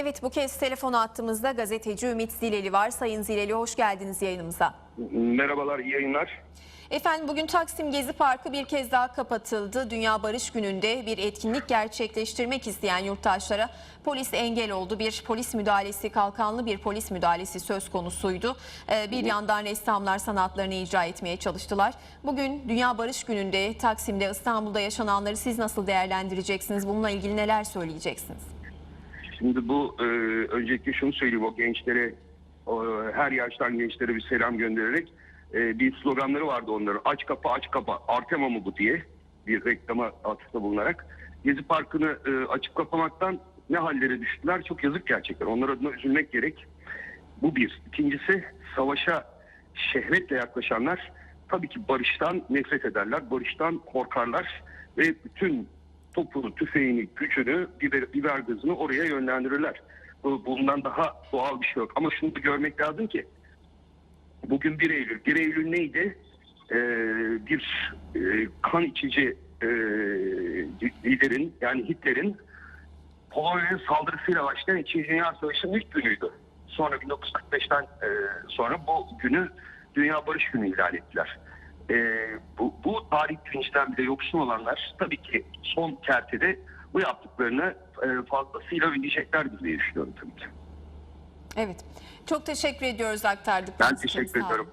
Evet bu kez telefon attığımızda gazeteci Ümit Zileli var. Sayın Zileli hoş geldiniz yayınımıza. Merhabalar, iyi yayınlar. Efendim bugün Taksim Gezi Parkı bir kez daha kapatıldı. Dünya Barış Günü'nde bir etkinlik gerçekleştirmek isteyen yurttaşlara polis engel oldu. Bir polis müdahalesi, kalkanlı bir polis müdahalesi söz konusuydu. Ee, Bir yandan ressamlar sanatlarını icra etmeye çalıştılar. Bugün Dünya Barış Günü'nde Taksim'de, İstanbul'da yaşananları siz nasıl değerlendireceksiniz? Bununla ilgili neler söyleyeceksiniz? Şimdi bu e, öncelikle şunu söyleyeyim o gençlere, o, her yaştan gençlere bir selam göndererek e, bir sloganları vardı onların. Aç kapı aç kapı Artema mı bu diye bir reklama atıfta bulunarak. Gezi Parkı'nı e, açıp kapamaktan ne hallere düştüler çok yazık gerçekten. Onlar adına üzülmek gerek. Bu bir. İkincisi savaşa şehvetle yaklaşanlar tabii ki barıştan nefret ederler, barıştan korkarlar ve bütün topunu, tüfeğini, gücünü, biber, biber gazını oraya yönlendirirler. Bu, bundan daha doğal bir şey yok. Ama şunu da görmek lazım ki bugün 1 Eylül. 1 Eylül neydi? Ee, bir e, kan içici e, liderin yani Hitler'in Polonya'ya saldırısıyla başlayan İkinci Dünya Savaşı'nın ilk günüydü. Sonra 1945'ten e, sonra bu günü Dünya Barış Günü ilan ettiler. E, bu, bu tarih bilincinden bile yoksun olanlar tabii ki son kertede bu yaptıklarını e, fazlasıyla ödeyeceklerdir diye düşünüyorum tabii ki. Evet. Çok teşekkür ediyoruz aktardıklarınız Ben teşekkür ediyorum.